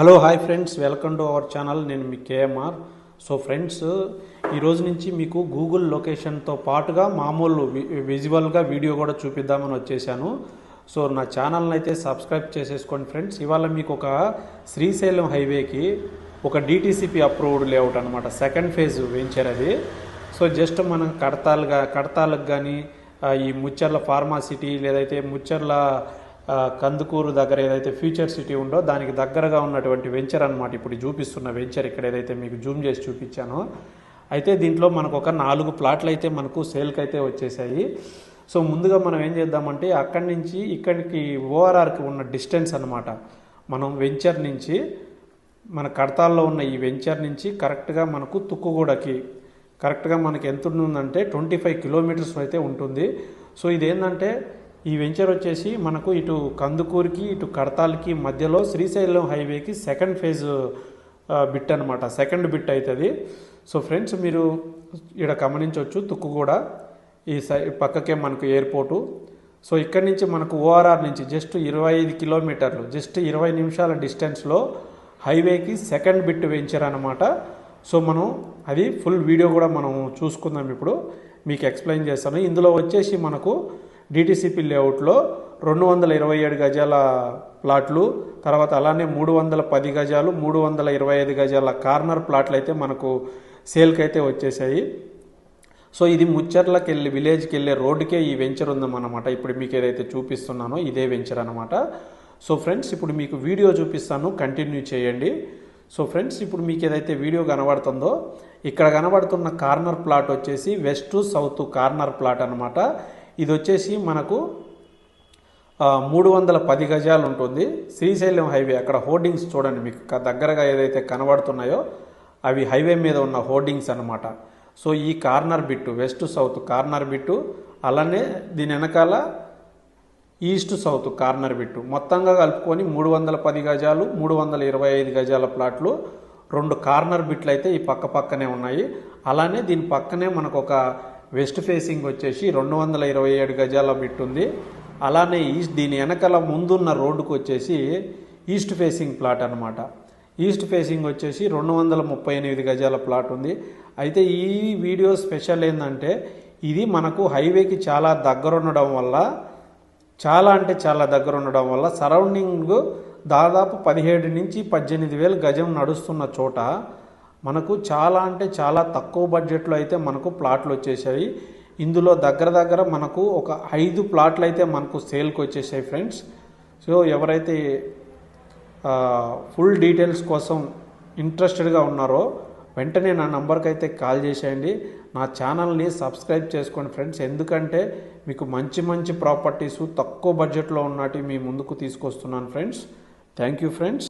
Hello hi friends welcome to our channel నేను మీ KMR. So friends ఈ రోజు నుంచి మీకు గూగుల్ లొకేషన్తో పాటుగా మామూలు వి- విజువల్గా వీడియో కూడా చూపిద్దామని వచ్చేసాను. సో నా ఛానల్ని అయితే సబ్స్క్రైబ్ చేసేసుకోండి ఫ్రెండ్స్ ఇవాళ మీకు ఒక శ్రీశైలం హైవేకి ఒక డిటీసీపీ అప్రూవ్డ్ లేఅవుట్ అనమాట సెకండ్ ఫేజ్ వెంచర్ అది. సో జస్ట్ మనం కడతాలుగా కడతాలకు కానీ ఈ ముచ్చర్ల ఫార్మాసిటీ లేదైతే ముచ్చర్ల కందుకూరు దగ్గర ఏదైతే ఫ్యూచర్ సిటీ ఉందో దానికి దగ్గరగా ఉన్నటువంటి వెంచర్ అనమాట ఇప్పుడు చూపిస్తున్న వెంచర్ ఇక్కడ ఏదైతే మీకు జూమ్ చేసి చూపించానో. అయితే దీంట్లో మనకు ఒక నాలుగు ప్లాట్లు అయితే మనకు సేల్కి అయితే వచ్చేసాయి. సో ముందుగా మనం ఏం చేద్దామంటే అక్కడి నుంచి ఇక్కడికి ఓఆర్ఆర్కి ఉన్న డిస్టెన్స్ అనమాట మనం వెంచర్ నుంచి మన కడతాల్లో ఉన్న ఈ వెంచర్ నుంచి కరెక్ట్గా మనకు తుక్కుగూడకి కరెక్ట్గా మనకి ఎంత ఉంటుందంటే ట్వంటీ ఫైవ్ కిలోమీటర్స్ అయితే ఉంటుంది. సో ఇదేంటంటే ఈ వెంచర్ వచ్చేసి మనకు ఇటు కందుకూరికి ఇటు కడతాల్కి మధ్యలో శ్రీశైలం హైవేకి సెకండ్ ఫేజ్ బిట్ అనమాట సెకండ్ బిట్ అవుతుంది సో ఫ్రెండ్స్ మీరు ఇక్కడ గమనించవచ్చు తుక్కుగూడ ఈ సై పక్కకే మనకు ఎయిర్పోర్టు. సో ఇక్కడి నుంచి మనకు ఓఆర్ఆర్ నుంచి జస్ట్ ఇరవై ఐదు కిలోమీటర్లు జస్ట్ ఇరవై నిమిషాల డిస్టెన్స్లో హైవేకి సెకండ్ బిట్ వెంచర్ అనమాట సో మనం అది ఫుల్ వీడియో కూడా మనం చూసుకుందాం ఇప్పుడు. మీకు ఎక్స్ప్లెయిన్ చేస్తాను. ఇందులో వచ్చేసి మనకు డిటిసిపి లేఅవుట్లో రెండు వందల ఇరవై ఏడు గజాల ప్లాట్లు తర్వాత అలానే మూడు వందల పది గజాలు మూడు వందల ఇరవై ఐదు గజాల కార్నర్ ప్లాట్లు అయితే మనకు సేల్కి అయితే వచ్చేసాయి సో ఇది ముచ్చర్లకి వెళ్ళి విలేజ్కి వెళ్ళే రోడ్డుకే ఈ వెంచర్ ఉందన్నమాట. ఇప్పుడు మీకు ఏదైతే చూపిస్తున్నానో ఇదే వెంచర్ అనమాట సో ఫ్రెండ్స్ ఇప్పుడు మీకు వీడియో చూపిస్తాను. కంటిన్యూ చేయండి. సో ఫ్రెండ్స్ ఇప్పుడు మీకు ఏదైతే వీడియో కనబడుతుందో ఇక్కడ కనబడుతున్న కార్నర్ ప్లాట్ వచ్చేసి వెస్ట్ సౌత్ కార్నర్ ప్లాట్ అనమాట ఇది వచ్చేసి మనకు మూడు వందల పది గజాలు ఉంటుంది శ్రీశైలం హైవే అక్కడ హోర్డింగ్స్ చూడండి మీకు దగ్గరగా ఏదైతే కనబడుతున్నాయో అవి హైవే మీద ఉన్న హోర్డింగ్స్ అన్నమాట. సో ఈ corner bit west south corner bit అలానే దీని వెనకాల ఈస్ట్ సౌత్ కార్నర్ బిట్టు. మొత్తంగా కలుపుకొని మూడు వందల పది గజాలు మూడు వందల ఇరవై ఐదు గజాల ప్లాట్లు రెండు కార్నర్ బిట్లు అయితే ఈ పక్క పక్కనే ఉన్నాయి. అలానే దీని పక్కనే మనకు ఒక వెస్ట్ ఫేసింగ్ వచ్చేసి రెండు వందల ఇరవై ఏడు గజాల బిట్ ఉంది అలానే ఈస్ట్ దీని వెనకాల ముందున్న రోడ్డుకు వచ్చేసి ఈస్ట్ ఫేసింగ్ ప్లాట్ అనమాట ఈస్ట్ ఫేసింగ్ వచ్చేసి రెండు వందల ముప్పై ఎనిమిది గజాల ప్లాట్ ఉంది. అయితే ఈ వీడియో స్పెషల్ ఏంటంటే ఇది మనకు హైవేకి చాలా దగ్గర ఉండడం వల్ల చాలా అంటే చాలా దగ్గర ఉండడం వల్ల సరౌండింగ్ దాదాపు పదిహేడు నుంచి పద్దెనిమిది వేలు గజం నడుస్తున్న చోట మనకు చాలా అంటే చాలా తక్కువ బడ్జెట్లో అయితే మనకు ప్లాట్లు వచ్చేసాయి. ఇందులో దగ్గర దగ్గర మనకు ఒక ఐదు ప్లాట్లు అయితే మనకు సేల్కి వచ్చేసాయి ఫ్రెండ్స్ సో ఎవరైతే ఫుల్ డీటెయిల్స్ కోసం ఇంట్రెస్టెడ్గా ఉన్నారో వెంటనే నా నంబర్కి అయితే కాల్ చేసేయండి. నా ఛానల్ని సబ్స్క్రైబ్ చేసుకోండి ఫ్రెండ్స్ ఎందుకంటే మీకు మంచి మంచి ప్రాపర్టీస్ తక్కువ బడ్జెట్లో ఉన్నటి మీ ముందుకు తీసుకొస్తున్నాను ఫ్రెండ్స్ థ్యాంక్ యూ ఫ్రెండ్స్